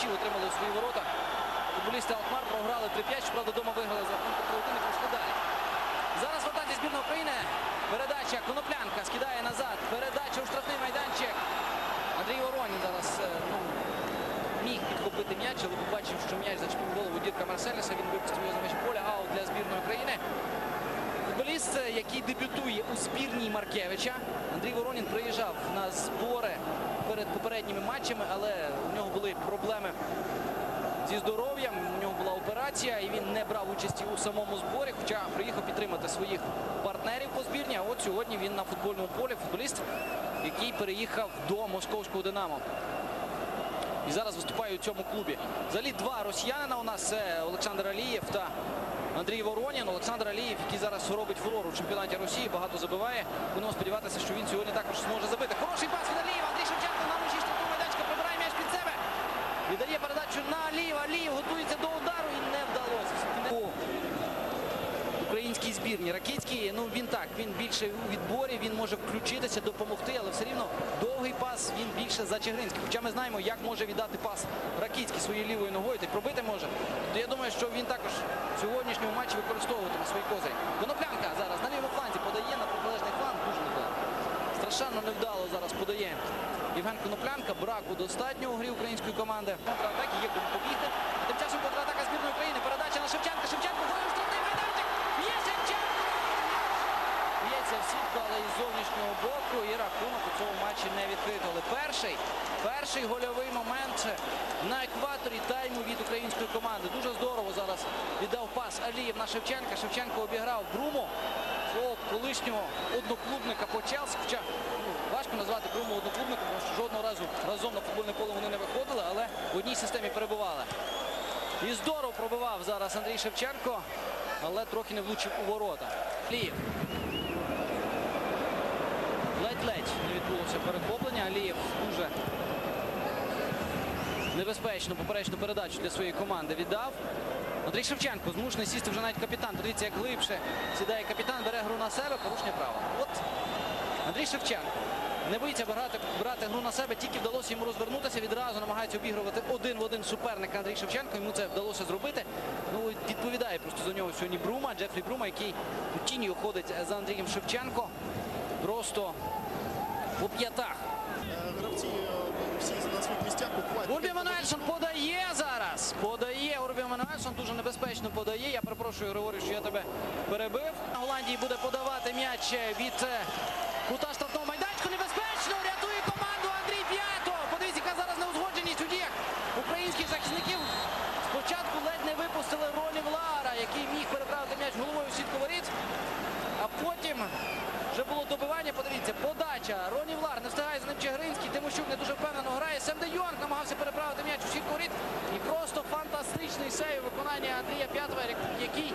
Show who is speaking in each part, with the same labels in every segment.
Speaker 1: м'ячів отримали у свої ворота. Футболісти Алкмар програли 3-5, щоправда, вдома виграли за рахунком 3-1 і пройшли далі. Зараз в атаці збірної України. Передача Коноплянка скидає назад. Передача у штрафний майданчик. Андрій Воронін зараз е, ну, міг підхопити м'яч, але побачив, що м'яч зачепив голову Дірка Марселіса. Він випустив його за межі поля. Аут для збірної України. Футболіст, е, який дебютує у збірній Маркевича. Андрій Воронін приїжджав на збори перед попередніми матчами, але у нього були проблеми зі здоров'ям. У нього була операція, і він не брав участі у самому зборі, хоча приїхав підтримати своїх партнерів по збірні. А от сьогодні він на футбольному полі футболіст, який переїхав до московського Динамо. І зараз виступає у цьому клубі. Взагалі два росіянина у нас це Олександр Алієв та Андрій Воронін. Олександр Алієв, який зараз робить фурор у чемпіонаті Росії, багато забиває. Будемо сподіватися, що він сьогодні також зможе забити. Хороший пас від Алієва. Андрій Шевченко на межі штату майданчика прибирає м'яч під себе. Віддає передачу на Алієва. Алієв готується до удару і не вдалося. У Українській збірні. Ракицький, ну він так, він більше у відборі, він може включитися, допомогти, але все рівно довгий пас він більше за Чигринський. Хоча ми знаємо, як може віддати пас Ракицький своєю лівою ногою, та й пробити може. То я думаю, що він також в сьогоднішньому матчі використовуватиме свої козирі. Коноплянка зараз на лівому фланзі подає на протилежний фланг. Дуже невдало. Страшенно невдало зараз подає. Євген Коноплянка, браку достатньо грі української команди. Контратаки є кому побігти. Тим часом контратака збірної України. Передача на Шевченка. Шевченко сітку, але із зовнішнього боку. І рахунок у цьому матчі не відкрито. Але перший, перший гольовий момент на екваторі тайму від української команди. Дуже здорово зараз віддав пас Алієв на Шевченка. Шевченко обіграв Бруму, свого колишнього одноклубника по Челсі. Хоча ну, важко назвати Бруму одноклубником, тому що жодного разу разом на футбольне поле вони не виходили, але в одній системі перебували. І здорово пробивав зараз Андрій Шевченко, але трохи не влучив у ворота. Алієв. Ледь-ледь не відбулося перехоплення. Алієв дуже небезпечну поперечну передачу для своєї команди віддав. Андрій Шевченко змушений сісти вже навіть капітан. Подивіться, як глибше сідає капітан, бере гру на себе, порушення права. От Андрій Шевченко не боїться брати, брати гру на себе, тільки вдалося йому розвернутися. Відразу намагається обігрувати один в один суперника Андрій Шевченко. Йому це вдалося зробити. Ну відповідає просто за нього сьогодні Брума, Джефрі Брума, який у тіні ходить за Андрієм Шевченко. Просто у п'ятах.
Speaker 2: Гравці е, всі на своїх місцях буквально.
Speaker 1: Урбі Мануельсон подає зараз. Подає Урбі Мануельсон, дуже небезпечно подає. Я перепрошую, Григорій, що я тебе перебив. На Голландії буде подавати м'яч від е, кута штрафного майданчику. Небезпечно рятує команду Андрій П'ято. Подивіться, яка зараз неузгодженість у діях українських захисників. Спочатку ледь не випустили Роні Влара, який міг переправити м'яч головою в сітку воріт. А потім вже було добивання. Подивіться, подача. Роні Влар не встигає за ним Чигринський. Тимощук не дуже впевнено грає. Сем Де Йонг намагався переправити м'яч у сітку воріт. І просто фантастичний сейв виконання Андрія П'ятова, який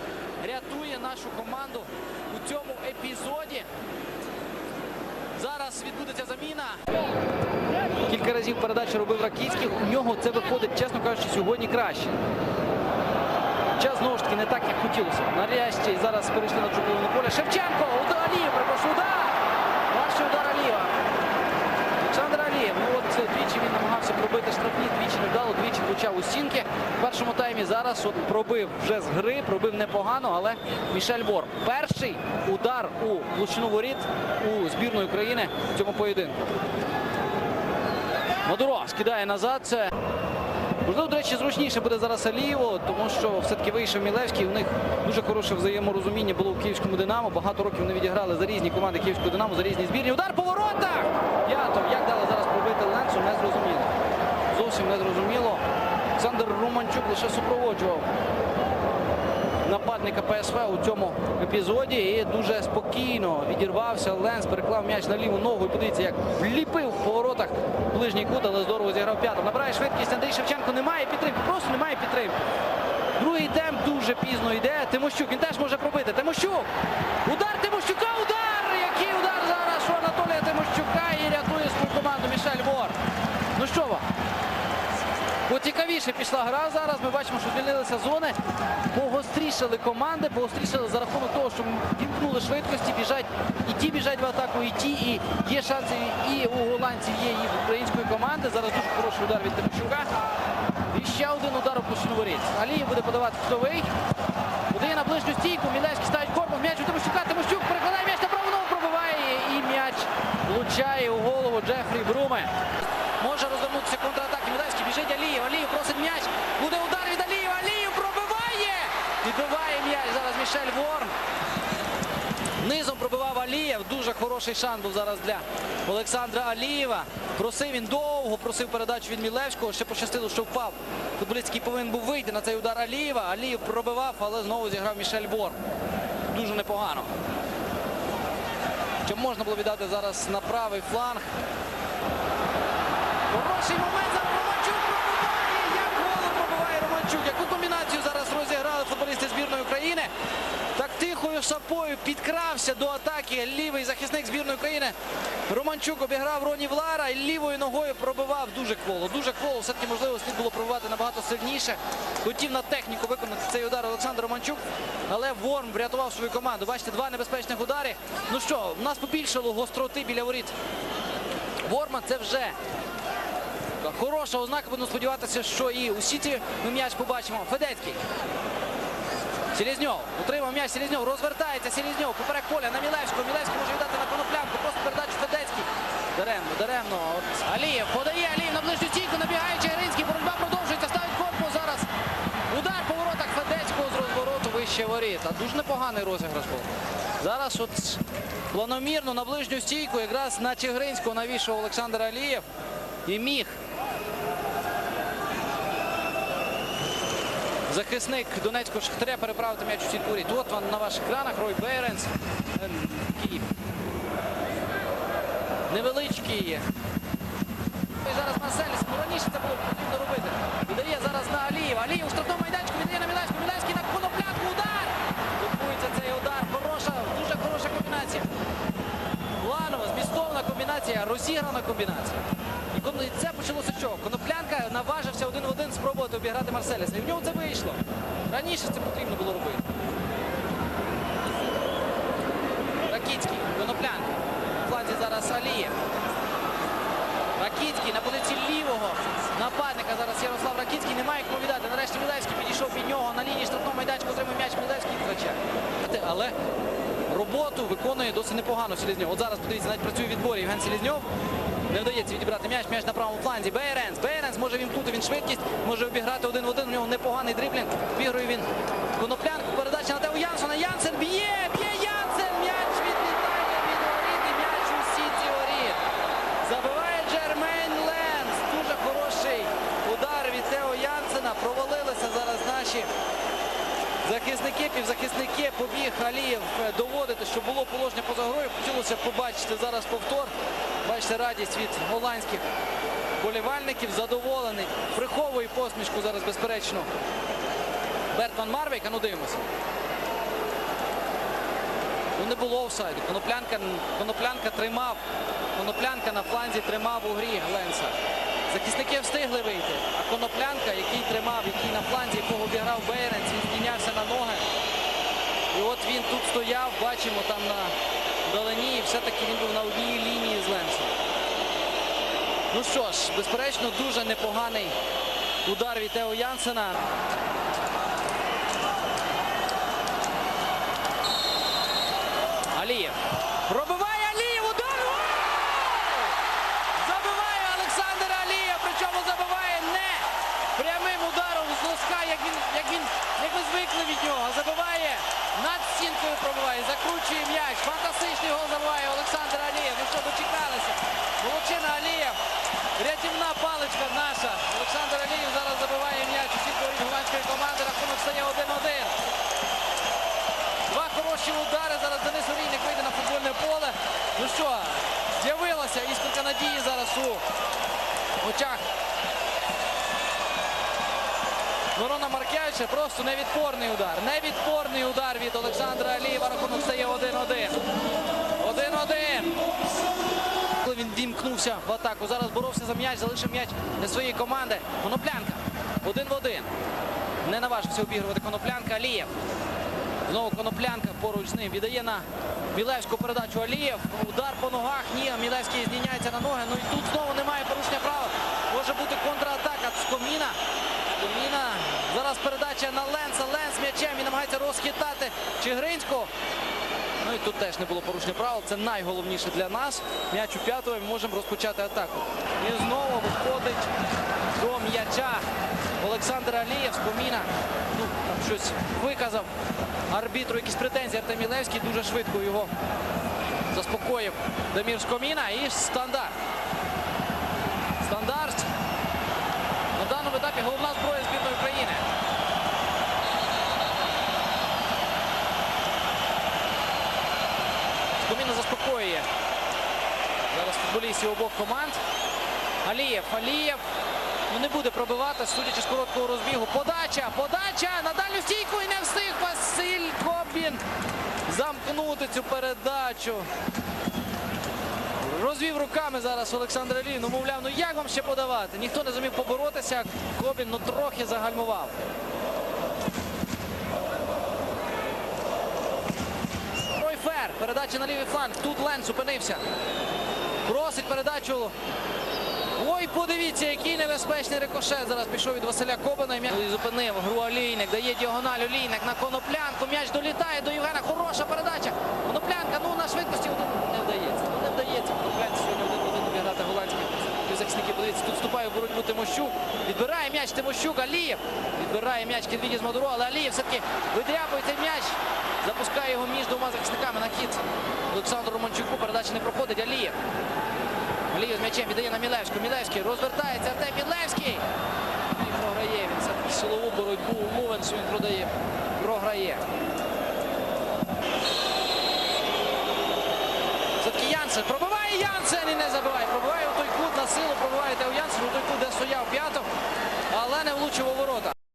Speaker 1: рятує нашу команду у цьому епізоді. Зараз відбудеться заміна. Кілька разів передачу робив Ракійський. У нього це виходить, чесно кажучи, сьогодні краще. Знову ж таки не так, як хотілося. Нарешті зараз перейшли на чуковне поле. Шевченко! Удар Алієв, перепрошую, удар! Перший удар Алієва. Олександр Алієв. Ну от двічі він намагався пробити штрафні, двічі не вдало, двічі влучав у стінки. В першому таймі зараз от пробив вже з гри, пробив непогано, але Мішель Бор. Перший удар у влучину воріт у збірної України в цьому поєдинку. Мадуро скидає назад. Це Можливо, до речі, зручніше буде зараз Алієво, тому що все-таки вийшов Мілевський. У них дуже хороше взаєморозуміння було у київському Динамо. Багато років вони відіграли за різні команди Київського Динамо, за різні збірні. Удар по воротах! П'ятов. Як дали зараз пробити Ленсу, не зрозуміло. Зовсім не зрозуміло. Олександр Романчук лише супроводжував нападника ПСВ у цьому епізоді і дуже спокійно відірвався. Ленс переклав м'яч на ліву ногу. І подивіться, як вліпив в поворотах ближній кут, але здорово зіграв п'ятом. Набирає швидкість Андрій Шевченко. Немає підтримки, просто немає підтримки. Другий темп дуже пізно йде. Тимощук, він теж може пробити. Тимощук! Удар Тимощука! Удар! Який удар зараз у Анатолія Тимощука і рятує свою команду Мішель Вор. Ну що вам? Поцікавіше пішла гра зараз. Ми бачимо, що звільнилися зони. Погострішали команди, погострішали за рахунок того, що вімкнули швидкості, біжать і ті біжать в атаку, і ті, і є шанси і у голландців, є і в української команди. Зараз дуже хороший удар від Тимощука. І ще один удар у воріт. Алієв буде подавати кутовий. Подає на ближню стійку. Мілевський ставить корпус. М'яч у Тимощука. Тимощук перекладає м'яч на праву ногу, пробиває. І м'яч влучає у голову Джефрі Бруме. Може розвернутися контратаки. Мілевський біжить Алієв. Алієв просить м'яч. Буде удар від Алієва. Алієв пробиває. Відбиває м'яч зараз Мішель Ворм. Низом пробивав Алієв. Дуже хороший шанс був зараз для Олександра Алієва. Просив він довго, просив передачу від Мілевського. Ще пощастило, що впав. Футболіст, який повинен був вийти на цей удар Алієва. Алієв пробивав, але знову зіграв Мішель Бор. Дуже непогано. Чи можна було віддати зараз на правий фланг? Хороший момент зараз пробиває Яку комбінацію зараз розіграли футболісти збірної України? Так тихою сапою підкрався до атаки лівий захисник збірної України. Романчук обіграв Роні Влара і лівою ногою пробивав дуже кволо. Дуже кволо. Все-таки можливо слід було пробивати набагато сильніше. Хотів на техніку виконати цей удар Олександр Романчук, але Ворм врятував свою команду. Бачите, два небезпечних удари. Ну що, в нас побільшало гостроти біля воріт. Ворма це вже хороша ознака. Будемо сподіватися, що і у Сіті ми м'яч побачимо. Федецький. Селізньов. Утримав м'яч Селізньов. Розвертається Селізньов. Поперек поля на Мілевського. Мілевський може віддати на коноплянку. Просто передачу Федецький. Даремно, даремно. От Алієв подає Алієв на ближню стійку. Набігає Чигиринський. Боротьба продовжується. Ставить корпус зараз. Удар по воротах Федецького з розвороту вище воріт. А дуже непоганий розіграш був. Зараз от планомірно на ближню стійку якраз на Чигиринського навішав Олександр Алієв. І міг захисник Донецького Шахтаря переправити м'яч у сітку воріт. От на ваших екранах Рой Бейренс. Е, Такий невеличкий. І зараз Марселіс. Раніше це було потрібно робити. Віддає зараз на Алієва. Алієв у штрафному майданчику віддає на Мілевську. Мілевський на коноплянку. Удар! Відбується цей удар. Хороша, дуже хороша комбінація. Планова, змістовна комбінація, розіграна комбінація. І це почалося що? Коноплянка наважився один в один спробувати обіграти Марселіса. І в нього це вийшло. Раніше це потрібно було робити. Ракіцький, Коноплянка. У фланзі зараз Алієв. Ракіцький на позиції лівого нападника зараз Ярослав Ракіцький. Немає кому віддати. Нарешті Мілевський підійшов під нього на лінії штрафного майданчика, отримав м'яч Мілевський втрачає. Але роботу виконує досить непогано Селізньов. От зараз подивіться, навіть працює відборі Євген Селізньов. Не вдається відібрати м'яч, м'яч на правому фланзі. Бейренс. Бейренс може вімкнути він швидкість, може обіграти один в один. У нього непоганий дриблінг. Вігрує він коноплянку. Передача на Тео Янсона. Янсен б'є, б'є Янсен. М'яч відлітає від воріт і м'яч у сітці воріт. Забиває Джермейн Ленс. Дуже хороший удар від Тео Янсена. Провалилися зараз наші захисники, півзахисники. Побіг Алієв е, доводити, що було положення поза грою. Хотілося побачити зараз повтор. Бачите, радість від голландських болівальників. Задоволений. Приховує посмішку зараз, безперечно. Бертман Марвейк. А ну дивимося. Ну не було офсайду. Коноплянка, коноплянка тримав. Коноплянка на фланзі тримав у грі Ленса. Захисники встигли вийти. А коноплянка, який тримав, який на фланзі, якого обіграв Бейренц, він піднявся на ноги. І от він тут стояв, бачимо там на долині, і все-таки він був на одній лінії з Ленсом. Ну що ж, безперечно, дуже непоганий удар від Тео Янсена. Алієв. Пробиває Алієв. Удар. Гол! Забиває Олександр Алієв. Причому забиває не прямим ударом з носка, як він, як він, як ми звикли від нього. а Забиває над стінкою. Закручує м'яч. Фантастичний гол забиває Олександр Алієв. Ну що, дочекалися. Молодчина Алієв. Рятівна паличка наша. Олександр Алієв зараз забиває м'яч у сітку від голландської команди. Рахунок стає 1-1. Два хороші удари. Зараз Денис Олійник вийде на футбольне поле. Ну що, з'явилася іскорка надії зараз у очах Мирона Маркевича. Просто невідпорний удар. Невідпорний удар від Олександра Алієва. Рахунок стає 1-1. 1-1. Коли він вімкнувся в атаку. Зараз боровся за м'яч, залишив м'яч для своєї команди. Коноплянка. Один в один. Не наважився обігрувати Коноплянка. Алієв. Знову Коноплянка поруч з ним віддає на Мілевську передачу Алієв. Удар по ногах. Ні, Мілевський зміняється на ноги. Ну і тут знову немає порушення права. Може бути контратака з Коміна. Коміна. Зараз передача на Ленса. Ленс м'ячем і намагається розхитати Чигринського. Ну і тут теж не було порушення правил. Це найголовніше для нас. М'яч у п'ятого ми можемо розпочати атаку. І знову виходить до м'яча Олександр Алієв з Коміна. Ну, там щось виказав арбітру, якісь претензії Артем Мілевський. Дуже швидко його заспокоїв Дамір Скоміна. І стандарт. Стандарт. Етапі головна зброя збірної України. Скоміна заспокоює. Зараз футболістів обох команд. Алієв, Алієв. Ну не буде пробивати, судячи з короткого розбігу. Подача, подача на дальню стійку і не встиг Василь Кобін замкнути цю передачу. Розвів руками зараз Олександр Алієв. Ну, мовляв, ну як вам ще подавати? Ніхто не зумів поборотися. Кобін ну трохи загальмував. Рой Фер. Передача на лівий фланг. Тут Ленс зупинився. Просить передачу. Ой, подивіться, який небезпечний рикошет зараз пішов від Василя Кобина. І м'яч зупинив гру Олійник, дає діагональ Олійник на коноплянку. М'яч долітає до Євгена. Хороша передача. Коноплянка, ну на швидкості один не вдається. Ну не вдається. Коноплянці сьогодні один в один обіграти голландські захисники. Подивіться, тут вступає в боротьбу Тимощук. Відбирає м'яч Тимощук. Алієв. Відбирає м'яч Кідвіді з Мадуро, але Алієв все-таки видряпує цей м'яч. Запускає його між двома захисниками на хід. Олександру Романчуку передача не проходить. Алієв. Алієв з м'ячем віддає на Мілевську. Мілевський розвертається. Артем Мілевський. І програє. Він все-таки силову боротьбу у Ловенсу він продає. Програє. Все-таки Янсен. Пробиває Янсен і не забиває. Пробиває на силу. Пробиває Янсен той де стояв п'яток, Але не влучив у ворота.